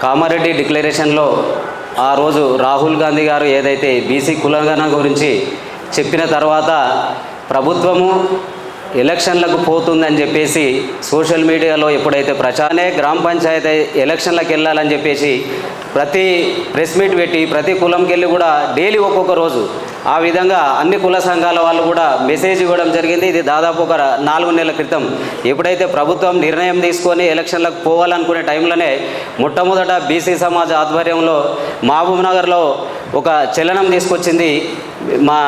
కామారెడ్డి డిక్లరేషన్లో ఆ రోజు రాహుల్ గాంధీ గారు ఏదైతే బీసీ కులగణ గురించి చెప్పిన తర్వాత ప్రభుత్వము ఎలక్షన్లకు పోతుందని చెప్పేసి సోషల్ మీడియాలో ఎప్పుడైతే ప్రచారనే గ్రామ పంచాయతీ ఎలక్షన్లకు వెళ్ళాలని చెప్పేసి ప్రతి ప్రెస్ మీట్ పెట్టి ప్రతి కులంకి వెళ్ళి కూడా డైలీ ఒక్కొక్క రోజు ఆ విధంగా అన్ని కుల సంఘాల వాళ్ళు కూడా మెసేజ్ ఇవ్వడం జరిగింది. ఇది దాదాపు ఒక నాలుగు నెలల క్రితం. ఎప్పుడైతే ప్రభుత్వం నిర్ణయం తీసుకొని ఎలక్షన్లకు పోవాలనుకునే టైంలోనే మొట్టమొదట బీసీ సమాజ్ ఆధ్వర్యంలో మహబూబ్ నగర్లో ఒక చలనం తీసుకొచ్చింది మా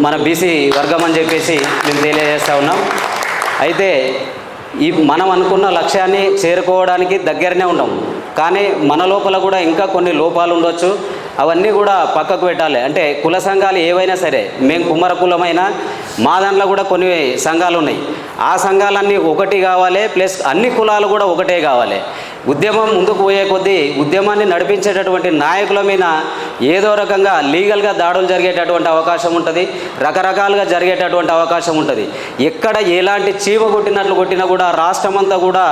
మన బీసీ వర్గం అని చెప్పేసి మేము తెలియజేస్తూ ఉన్నాం. అయితే ఈ మనం అనుకున్న లక్ష్యాన్ని చేరుకోవడానికి దగ్గరనే ఉన్నాం. కానీ మన లోపల కూడా ఇంకా కొన్ని లోపాలు ఉండొచ్చు. అవన్నీ కూడా పక్కకు పెట్టాలి. అంటే కుల సంఘాలు ఏవైనా సరే మేము కుమ్మర కులమైనా మా దాంట్లో కూడా కొన్ని సంఘాలు ఉన్నాయి. ఆ సంఘాలన్నీ ఒకటి కావాలి ప్లస్ అన్ని కులాలు కూడా ఒకటే కావాలి. ఉద్యమం ముందుకు పోయే కొద్దీ ఉద్యమాన్ని నడిపించేటటువంటి నాయకుల మీద ఏదో రకంగా లీగల్గా దాడులు జరిగేటటువంటి అవకాశం ఉంటుంది. రకరకాలుగా జరిగేటటువంటి అవకాశం ఉంటుంది. ఎక్కడ ఎలాంటి చీమ కొట్టినట్లు కొట్టినా కూడా రాష్ట్రం అంతా కూడా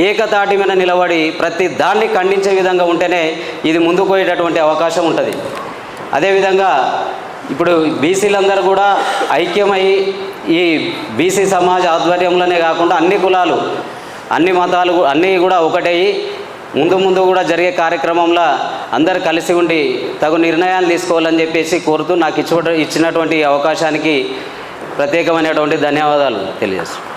ఏకతాటి మీద నిలబడి ప్రతి దాన్ని ఖండించే విధంగా ఉంటేనే ఇది ముందుకు పోయేటటువంటి అవకాశం ఉంటుంది. అదేవిధంగా ఇప్పుడు బీసీలందరూ కూడా ఐక్యమై ఈ బీసీ సమాజ ఆధ్వర్యంలోనే కాకుండా అన్ని కులాలు అన్ని మతాలు అన్నీ కూడా ఒకటయ్యి ముందు ముందు కూడా జరిగే కార్యక్రమంలో అందరు కలిసి ఉండి తగు నిర్ణయాలు తీసుకోవాలని చెప్పేసి కోరుతూ నాకు ఇచ్చిన ఇచ్చినటువంటి అవకాశానికి ప్రత్యేకమైనటువంటి ధన్యవాదాలు తెలియజేస్తున్నాను.